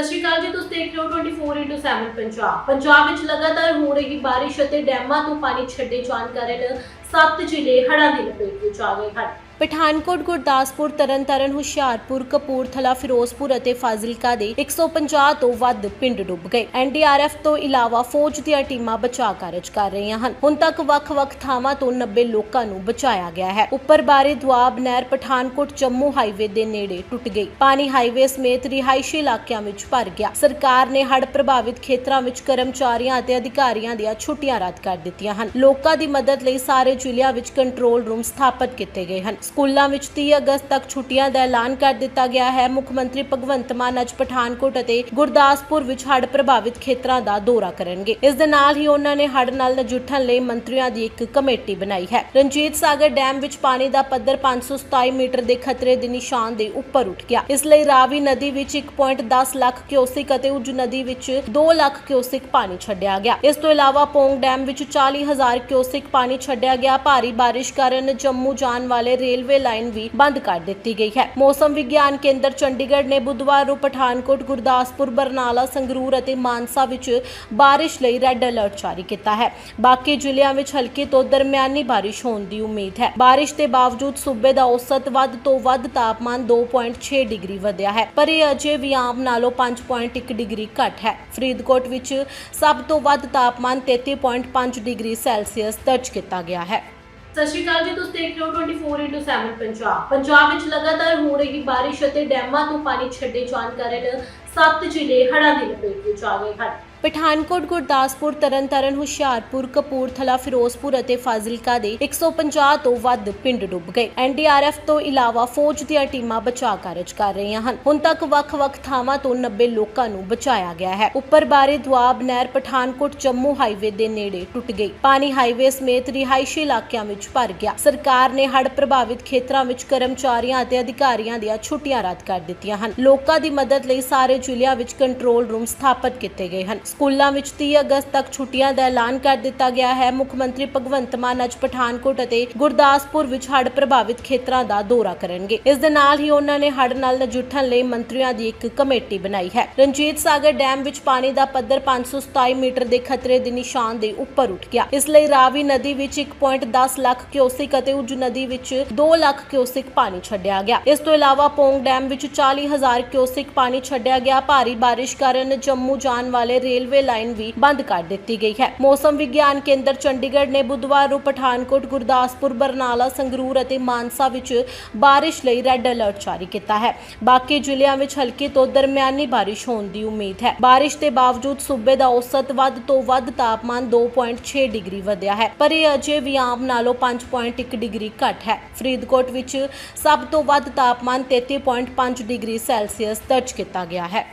ਸਤਿ ਸ਼੍ਰੀ ਅਕਾਲ ਜੀ, ਤੁਸੀਂ ਦੇਖ ਰਹੇ ਹੋ 24x7 ਪੰਜਾਬ। ਪੰਜਾਬ ਵਿੱਚ ਲਗਾਤਾਰ ਹੋ ਰਹੀ ਬਾਰਿਸ਼ ਅਤੇ ਡੈਮਾਂ ਤੋਂ ਪਾਣੀ ਛੱਡੇ ਜਾਣ ਕਾਰਨ ਸੱਤ ਜ਼ਿਲ੍ਹੇ ਹੜ੍ਹਾਂ ਦੀ ਲਪੇਟ ਵਿੱਚ ਆ ਗਏ ਹਨ। ਪਠਾਨਕੋਟ, ਗੁਰਦਾਸਪੁਰ, ਤਰਨਤਾਰਨ, ਹੁਸ਼ਿਆਰਪੁਰ, ਕਪੂਰਥਲਾ, ਫਿਰੋਜ਼ਪੁਰ ਅਤੇ ਫਾਜ਼ਿਲਕਾ ਦੇ 150 ਤੋਂ ਵੱਧ ਪਿੰਡ ਡੁੱਬ ਗਏ। ਐਨਡੀਆਰਐਫ ਤੋਂ ਇਲਾਵਾ ਫੌਜ ਦੀਆਂ ਟੀਮਾਂ ਬਚਾਅ ਕਾਰਜ ਕਰ ਰਹੀਆਂ ਹਨ। ਹੁਣ ਤੱਕ ਵੱਖ-ਵੱਖ ਥਾਵਾਂ ਤੋਂ 90 ਲੋਕਾਂ ਨੂੰ ਬਚਾਇਆ ਗਿਆ ਹੈ। ਉੱਪਰ ਬਾਰੇ ਦੁਆਬ ਨਹਿਰ ਪਠਾਨਕੋਟ ਜੰਮੂ ਹਾਈਵੇ ਦੇ ਨੇੜੇ ਟੁੱਟ ਗਈ। ਪਾਣੀ ਹਾਈਵੇ ਸਮੇਤ ਰਿਹਾਇਸ਼ੀ ਇਲਾਕਿਆਂ ਵਿੱਚ ਭਰ ਗਿਆ। ਸਰਕਾਰ ਨੇ ਹੜ੍ਹ ਪ੍ਰਭਾਵਿਤ ਖੇਤਰਾਂ ਵਿੱਚ ਕਰਮਚਾਰੀਆਂ ਅਤੇ ਅਧਿਕਾਰੀਆਂ ਦੀਆਂ ਛੁੱਟੀਆਂ ਰੱਦ ਕਰ ਦਿੱਤੀਆਂ ਹਨ। ਲੋਕਾਂ ਦੀ ਮਦਦ ਲਈ ਸਾਰੇ ਜ਼ਿਲ੍ਹਿਆਂ ਵਿੱਚ ਕੰਟਰੋਲ ਰੂਮ ਸਥਾਪਿਤ ਕੀਤੇ ਗਏ ਹਨ। ਸਕੂਲਾਂ ਵਿੱਚ 30 ਅਗਸਤ ਤੱਕ ਛੁੱਟੀਆਂ ਦਾ ਐਲਾਨ ਕਰ ਦਿੱਤਾ ਗਿਆ ਹੈ। ਮੁੱਖ ਮੰਤਰੀ ਭਗਵੰਤ ਮਾਨ ਅੱਜ ਪਠਾਨਕੋਟ ਅਤੇ ਗੁਰਦਾਸਪੁਰ ਵਿੱਚ ਹੜ੍ਹ ਪ੍ਰਭਾਵਿਤ ਖੇਤਰਾਂ ਦਾ ਦੌਰਾ ਕਰਨਗੇ। ਇਸ ਦੇ ਨਾਲ ਹੀ ਉਹਨਾਂ ਨੇ ਹੜ੍ਹ ਨਾਲ ਨਜਿੱਠਣ ਲਈ ਮੰਤਰੀਆਂ ਦੀ ਇੱਕ ਕਮੇਟੀ ਬਣਾਈ ਹੈ। ਰਣਜੀਤ ਸਾਗਰ ਡੈਮ ਵਿੱਚ ਪਾਣੀ ਦਾ ਪੱਧਰ 527 ਮੀਟਰ ਦੇ ਖਤਰੇ ਦੇ ਨਿਸ਼ਾਨ ਦੇ ਉੱਪਰ ਉੱਠ ਗਿਆ। ਇਸ ਲਈ ਰਾਵੀ ਨਦੀ ਵਿੱਚ 1.10 ਲੱਖ ਕਿਊਸਿਕ ਅਤੇ ਉਜ ਨਦੀ ਵਿੱਚ 2 ਲੱਖ ਕਿਊਸਿਕ ਪਾਣੀ ਛੱਡਿਆ ਗਿਆ। ਇਸ ਤੋਂ ਇਲਾਵਾ ਪੋਂਗ ਡੈਮ ਵਿੱਚ 40000 ਕਿਊਸਿਕ ਪਾਣੀ ਛੱਡਿਆ ਗਿਆ। ਭਾਰੀ ਬਾਰਿਸ਼ ਕਾਰਨ ਜੰਮੂ ਜਾਣ ਵਾਲੇ ਰੇਲ ਰੇਲਵੇ ਲਾਈਨ ਵੀ ਬੰਦ ਕਰ ਦਿੱਤੀ ਗਈ ਹੈ। ਮੌਸਮ ਵਿਗਿਆਨ ਕੇਂਦਰ ਚੰਡੀਗੜ੍ਹ ਨੇ ਬੁੱਧਵਾਰ ਨੂੰ ਪਠਾਨਕੋਟ, ਗੁਰਦਾਸਪੁਰ, ਬਰਨਾਲਾ, ਸੰਗਰੂਰ ਅਤੇ ਮਾਨਸਾ ਵਿੱਚ ਬਾਰਿਸ਼ ਲਈ ਰੈੱਡ ਅਲਰਟ ਜਾਰੀ ਕੀਤਾ ਹੈ। ਬਾਕੀ ਜ਼ਿਲ੍ਹਿਆਂ ਵਿੱਚ ਹਲਕੀ ਤੋਂ ਦਰਮਿਆਨੀ ਬਾਰਿਸ਼ ਹੋਣ ਦੀ ਉਮੀਦ ਹੈ। ਬਾਰਿਸ਼ ਦੇ ਬਾਵਜੂਦ ਸੂਬੇ ਦਾ ਔਸਤ ਵੱਧ ਤੋਂ ਵੱਧ ਤਾਪਮਾਨ 2.6 ਡਿਗਰੀ ਵਧਿਆ ਹੈ, ਪਰ ਇਹ ਅਜੇ ਵੀ ਆਮ ਨਾਲੋਂ 5.1 ਡਿਗਰੀ ਘੱਟ ਹੈ। ਫਰੀਦਕੋਟ ਵਿੱਚ ਸਭ ਤੋਂ ਵੱਧ ਤਾਪਮਾਨ 33.5 ਡਿਗਰੀ ਸੈਲਸੀਅਸ ਦਰਜ ਕੀਤਾ ਗਿਆ ਹੈ। ਸਤਿ ਸ਼੍ਰੀ ਅਕਾਲ ਜੀ, ਤੁਸੀਂ ਦੇਖ ਰਹੇ ਹੋ 24x7 ਪੰਜਾਬ। ਪੰਜਾਬ ਵਿੱਚ ਲਗਾਤਾਰ ਹੋ ਰਹੀ ਬਾਰਿਸ਼ ਅਤੇ ਡੈਮਾਂ ਤੋਂ ਪਾਣੀ ਛੱਡੇ ਜਾਣ ਕਾਰਨ ਸੱਤ ਜ਼ਿਲ੍ਹੇ ਹੜ੍ਹਾਂ ਦੀ ਲਪੇਟ ਵਿੱਚ ਆ ਗਏ ਹਨ। ਪਠਾਨਕੋਟ, ਗੁਰਦਾਸਪੁਰ, ਤਰਨਤਾਰਨ, ਹੁਸ਼ਿਆਰਪੁਰ, ਕਪੂਰਥਲਾ, ਫਿਰੋਜ਼ਪੁਰ ਅਤੇ ਫਾਜ਼ਿਲਕਾ ਦੇ 150 ਤੋਂ ਵੱਧ ਪਿੰਡ ਡੁੱਬ ਗਏ। ਐਨਡੀਆਰਐਫ ਤੋਂ ਇਲਾਵਾ ਫੌਜ ਦੀਆਂ ਟੀਮਾਂ ਬਚਾਅ ਕਾਰਜ ਕਰ ਰਹੀਆਂ ਹਨ। ਹੁਣ ਤੱਕ ਵੱਖ-ਵੱਖ ਥਾਵਾਂ ਤੋਂ 90 ਲੋਕਾਂ ਨੂੰ ਬਚਾਇਆ ਗਿਆ ਹੈ। ਉੱਪਰ ਬਾਰੇ ਦੁਆਬ ਨਹਿਰ ਪਠਾਨਕੋਟ ਜੰਮੂ ਹਾਈਵੇ ਦੇ ਨੇੜੇ ਟੁੱਟ ਗਈ। ਪਾਣੀ ਹਾਈਵੇ ਸਮੇਤ ਰਿਹਾਇਸ਼ੀ ਇਲਾਕਿਆਂ ਵਿੱਚ ਭਰ ਗਿਆ। ਸਰਕਾਰ ਨੇ ਹੜ੍ਹ ਪ੍ਰਭਾਵਿਤ ਖੇਤਰਾਂ ਵਿੱਚ ਕਰਮਚਾਰੀਆਂ ਅਤੇ ਅਧਿਕਾਰੀਆਂ ਦੀਆਂ ਛੁੱਟੀਆਂ ਰੱਦ ਕਰ ਦਿੱਤੀਆਂ ਹਨ। ਲੋਕਾਂ ਦੀ ਮਦਦ ਲਈ ਸਾਰੇ ਜ਼ਿਲ੍ਹਿਆਂ ਵਿੱਚ ਕੰਟਰੋਲ ਰੂਮ ਸਥਾਪਿਤ ਕੀਤੇ ਗਏ ਹਨ। ਸਕੂਲਾਂ ਵਿੱਚ 30 ਅਗਸਤ ਤੱਕ ਛੁੱਟੀਆਂ ਦਾ ਐਲਾਨ ਕਰ ਦਿੱਤਾ ਗਿਆ ਹੈ। ਮੁੱਖ ਮੰਤਰੀ ਭਗਵੰਤ ਮਾਨ ਅੱਜ ਪਠਾਨਕੋਟ ਅਤੇ ਗੁਰਦਾਸਪੁਰ ਵਿੱਚ ਹੜ੍ਹ ਪ੍ਰਭਾਵਿਤ ਖੇਤਰਾਂ ਦਾ ਦੌਰਾ ਕਰਨਗੇ। ਇਸ ਦੇ ਨਾਲ ਹੀ ਉਹਨਾਂ ਨੇ ਹੜ੍ਹ ਨਾਲ ਨਜਿੱਠਣ ਲਈ ਮੰਤਰੀਆਂ ਦੀ ਇੱਕ ਕਮੇਟੀ ਬਣਾਈ ਹੈ। ਰਣਜੀਤ ਸਾਗਰ ਡੈਮ ਵਿੱਚ ਪਾਣੀ ਦਾ ਪੱਧਰ 527 ਮੀਟਰ ਦੇ ਖਤਰੇ ਦੇ ਨਿਸ਼ਾਨ ਦੇ ਉੱਪਰ ਉੱਠ ਗਿਆ। ਇਸ ਲਈ ਰਾਵੀ ਨਦੀ ਵਿੱਚ 1.10 ਲੱਖ ਕਿਉਸਿਕ ਅਤੇ ਉਜ ਨਦੀ ਵਿੱਚ 2 ਲੱਖ ਕਿਉਸਿਕ ਪਾਣੀ ਛੱਡਿਆ ਗਿਆ। ਇਸ ਤੋਂ ਇਲਾਵਾ ਪੋਂਗ ਡੈਮ ਵਿੱਚ 40000 ਕਿਉਸਿਕ ਪਾਣੀ ਛੱਡਿਆ ਗਿਆ। ਭਾਰੀ ਬਾਰਿਸ਼ ਕਾਰਨ ਜੰਮੂ ਜਾਣ ਵਾਲੇ ਰੇਲਵੇ ਲਾਈਨ ਵੀ ਬੰਦ ਕਰ ਦਿੱਤੀ ਗਈ ਹੈ। ਮੌਸਮ ਵਿਗਿਆਨ ਕੇਂਦਰ ਚੰਡੀਗੜ੍ਹ ਨੇ ਬੁੱਧਵਾਰ ਨੂੰ ਪਠਾਨਕੋਟ, ਗੁਰਦਾਸਪੁਰ, ਬਰਨਾਲਾ, ਸੰਗਰੂਰ ਅਤੇ ਮਾਨਸਾ ਵਿੱਚ ਬਾਰਿਸ਼ ਲਈ ਰੈੱਡ ਅਲਰਟ ਜਾਰੀ ਕੀਤਾ ਹੈ। ਬਾਕੀ ਜ਼ਿਲ੍ਹਿਆਂ ਵਿੱਚ ਹਲਕੀ ਤੋਂ ਦਰਮਿਆਨੀ ਬਾਰਿਸ਼ ਹੋਣ ਦੀ ਉਮੀਦ ਹੈ। ਬਾਰਿਸ਼ ਦੇ ਬਾਵਜੂਦ ਸੂਬੇ ਦਾ ਔਸਤ ਵੱਧ ਤੋਂ ਵੱਧ ਤਾਪਮਾਨ 2.6 ਡਿਗਰੀ ਵਧਿਆ ਹੈ, ਪਰ ਇਹ ਅਜੇ ਵੀ ਆਮ ਨਾਲੋਂ 5.1 ਡਿਗਰੀ ਘੱਟ ਹੈ। ਫਰੀਦਕੋਟ ਵਿੱਚ ਸਭ ਤੋਂ ਵੱਧ ਤਾਪਮਾਨ 33.5 ਡਿਗਰੀ ਸੈਲਸੀਅਸ ਦਰਜ ਕੀਤਾ ਗਿਆ ਹੈ।